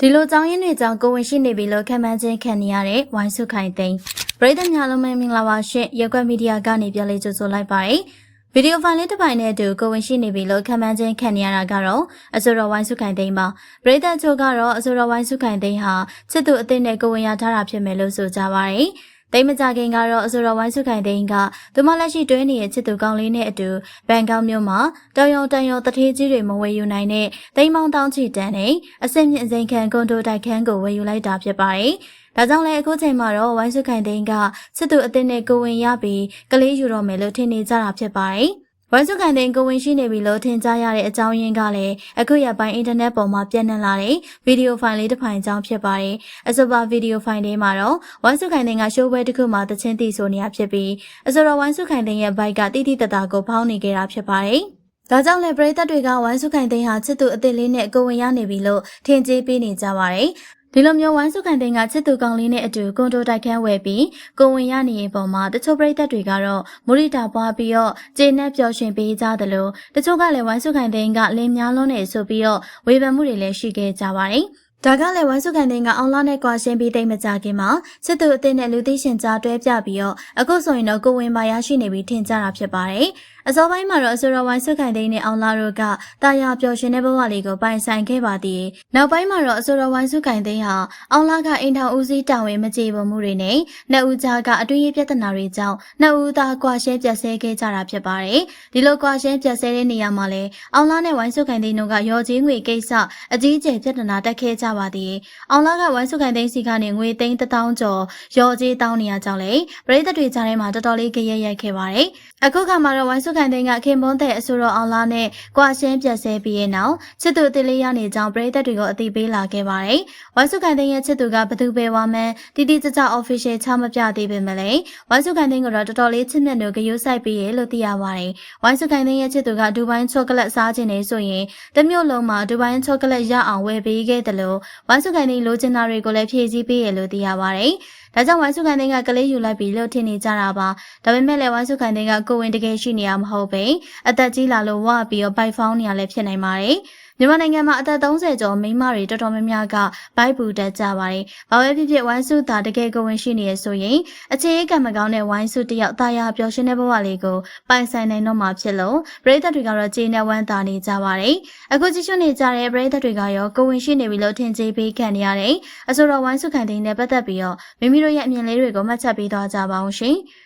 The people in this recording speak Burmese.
ဒီလိုကြောင်းရင်းတွေကြောင့်ကိုဝင်ရှိနေပြီလို့ခံမှန်းခြင်းခံနေရတဲ့ဝိုင်းစုခိုင်သိန်းပရိသတ်များလုံးမင်္ဂလာပါရှင်ရက်ကွက်မီဒီယာကနေပြန်လေးကြိုဆိုလိုက်ပါတယ်ဗီဒီယိုဖိုင်လေးတစ်ပိုင်းနဲ့အတူကိုဝင်ရှိနေပြီလို့ခံမှန်းခြင်းခံနေရတာကတော့အဆိုတော်ဝိုင်းစုခိုင်သိန်းပါပရိသတ်ချို့ကတော့အဆိုတော်ဝိုင်းစုခိုင်သိန်းဟာချစ်သူအသစ်နဲ့ကိုဝင်ရထားတာဖြစ်မယ်လို့ဆိုကြပါတယ် တိတ်မကြခင်ကတော့အဆိုတော်ဝိုင်းစုခိုင်သိန်းကသူမလက်ရှိတွဲနေတဲ့ချစ်သူကောင်းလေးနဲ့အတူဘန်ကောက်မြို့မှာတောင်ယုံတန်ယုံတထေးကြီးတွေမဝယ်ယူနိုင်တဲ့တိမ်မောင်းတောင်းချီတန်းနဲ့အစစ်မြင့်အစိမ်ခံကွန်ဒိုတိုက်ခန်းကိုဝယ်ယူလိုက်တာဖြစ်ပါတယ်။ဒါကြောင့်လည်းအခုချိန်မှာတော့ဝိုင်းစုခိုင်သိန်းကစစ်သူအသစ်နဲ့ကိုဝင်ရပြီးကလေးယူတော့မယ်လို့ထင်နေကြတာဖြစ်ပါတယ်။ ဝိုင်းစုခိုင်တဲ့ကိုဝင်ရှိနေပြီလို့ထင်ကြရတဲ့အကြောင်းရင်းကလည်းအခုရပိုင်းအင်တာနက်ပေါ်မှာပြန့်နှံ့လာတဲ့ဗီဒီယိုဖိုင်လေးတစ်ဖိုင်အကြောင်းဖြစ်ပါတယ်။အဆိုပါဗီဒီယိုဖိုင်လေးမှာတော့ဝိုင်းစုခိုင်တဲ့ကရှိုးပွဲတစ်ခုမှာတချင်းတီဆိုနေရဖြစ်ပြီးအဆိုတော်ဝိုင်းစုခိုင်တဲ့ရဲ့ဘိုက်ကတိတိတတာကိုဖောင်းနေကြတာဖြစ်ပါတယ်။ဒါကြောင့်လည်းပရိသတ်တွေကဝိုင်းစုခိုင်သိန်းဟာချစ်သူအစ်စ်လေးနဲ့ကိုဝင်ရနေပြီလို့ထင်ကြေးပေးနေကြပါတယ်။ ဒီလိုမျိုးဝိုင်းစုခိုင်သိန်းကချစ်သူကောင်လေးနဲ့အတူကွန်ဒိုတိုက်ခန်းဝယ်ပြီးကိုဝင်ရနေရင်ပေါ်မှာတချို့ပရိသတ်တွေကတော့မူရီတာပွားပြီးတော့ကျေနပ်ပျော်ရွှင်ပေးကြသလိုတချို့ကလည်းဝိုင်းစုခိုင်သိန်းကလင်းများလုံးနေဆိုပြီးတော့ဝေဖန်မှုတွေလည်းရှိခဲ့ကြပါတယ်။ဒါကလည်းဝိုင်းစုခိုင်သိန်းကအောင်လာနဲ့ကွာရှင်းပြီးတိတ်မကြခင်မှာစစ်သူအသင်းနဲ့လူသိရှင်ကြားတွဲပြပြီးတော့အခုဆိုရင်တော့ကိုဝင်ပါရရှိနေပြီးထင်ကြတာဖြစ်ပါတယ်။ အစောပိုင်းမှာတော့အဆိုတော်ဝိုင်းဆွခိုင်သိန်းနဲ့အောင်လာတို့ကတာယာပျော်ရွှင်တဲ့ဘဝလေးကိုပိုင်ဆိုင်ခဲ့ပါသေးတယ်။နောက်ပိုင်းမှာတော့အဆိုတော်ဝိုင်းဆွခိုင်သိန်းဟာအောင်လာကအိမ်ထောင်ဦးစီးတာဝန်မကြေပွန်မှုတွေနဲ့နှစ်ဦးကြားကအတွေ့အကြုံပြဿနာတွေကြောင့်နှစ်ဦးသားကွာရှဲပြတ်ဆဲခဲ့ကြတာဖြစ်ပါတယ်။ဒီလိုကွာရှဲပြတ်ဆဲတဲ့နေရာမှာလည်းအောင်လာနဲ့ဝိုင်းဆွခိုင်သိန်းတို့ကရော်ကြီးငွေကိစ္စအကြီးအကျယ်ပြဿနာတက်ခဲ့ကြပါသေးတယ်။အောင်လာကဝိုင်းဆွခိုင်သိန်းစီကနေငွေသိန်း1000ကျော်ရော်ကြီးတောင်းနေရကြောင်းလေပရိသတ်တွေကြားထဲမှာတော်တော်လေးကြရက်ရိုက်ခဲ့ပါတယ်။အခုခါမှာတော့ဝိုင်းဆွခိုင်သိန်းကခင်မွန်းတဲ့အဆိုတော်အောင်လာနဲ့ကွာရှင်းပြတ်ဆဲပြီးရဲ့နောက်ချစ်သူအသေးလေးရနေကြောင်းပရိသတ်တွေကိုအသိပေးလာခဲ့ပါတယ်။ဝိုင်းစုခိုင်သိန်းရဲ့ချစ်သူကဘသူပဲဝါမန်းတီတီကြကြ official ချမပြသေးပေမဲ့လည်းဝိုင်းစုခိုင်သိန်းကတော့တော်တော်လေးချစ်မြတ်လို့ဂရုစိုက်ပြီးရဲ့လို့သိရပါတယ်။ဝိုင်းစုခိုင်သိန်းရဲ့ချစ်သူကဒူဘိုင်းချောကလက်စားခြင်းနေဆိုရင်တမျိုးလုံးမှာဒူဘိုင်းချောကလက်ရအောင်ဝယ်ပေးခဲ့တယ်လို့ဝိုင်းစုခိုင်သိန်းလိုချင်တာတွေကိုလည်းဖြည့်ဆည်းပေးရဲ့လို့သိရပါတယ်။ဒါကြောင့်ဝိုင်းစုခိုင်သိန်းကကလေးယူလိုက်ပြီးလို့ထင်နေကြတာပါဒါပေမဲ့လည်းဝိုင်းစုခိုင်သိန်းကကိုဝင်တကယ်ရှိနေရမဟုတ်ပဲအသက်ကြီးလာလို့ဝါပြီးတော့ဘိုက်ဖောင်းနေရလဲဖြစ်နိုင်ပါတယ်မြန်မာနိုင်ငံမှာအသက်30ကျော်မိန်းမတွေတော်တော်များများကဘိုက်ပူတတ်ကြပါတယ်။ဘာပဲဖြစ်ဖြစ်ဝိုင်းစုသာတကယ်ကိုဝင်ရှိနေရဆိုရင်အခြေအကံမကောင်းတဲ့ဝိုင်းစုတယောက်တာယာပျော်ရွှင်တဲ့ဘဝလေးကိုပိုင်ဆိုင်နိုင်တော့မှာဖြစ်လို့ပရိသတ်တွေကတော့ကျေနပ်ဝမ်းသာနေကြပါတယ်။အခုကြည့်ရှုနေကြတဲ့ပရိသတ်တွေကရောကိုဝင်ရှိနေပြီလို့ထင်ကြေးပေးခံနေရတယ်။အဆိုတော်ဝိုင်းစုခံတဲ့နဲ့ပတ်သက်ပြီးတော့မိမိတို့ရဲ့အမြင်လေးတွေကိုမှတ်ချက်ပေးသွားကြပါအောင်ရှင်။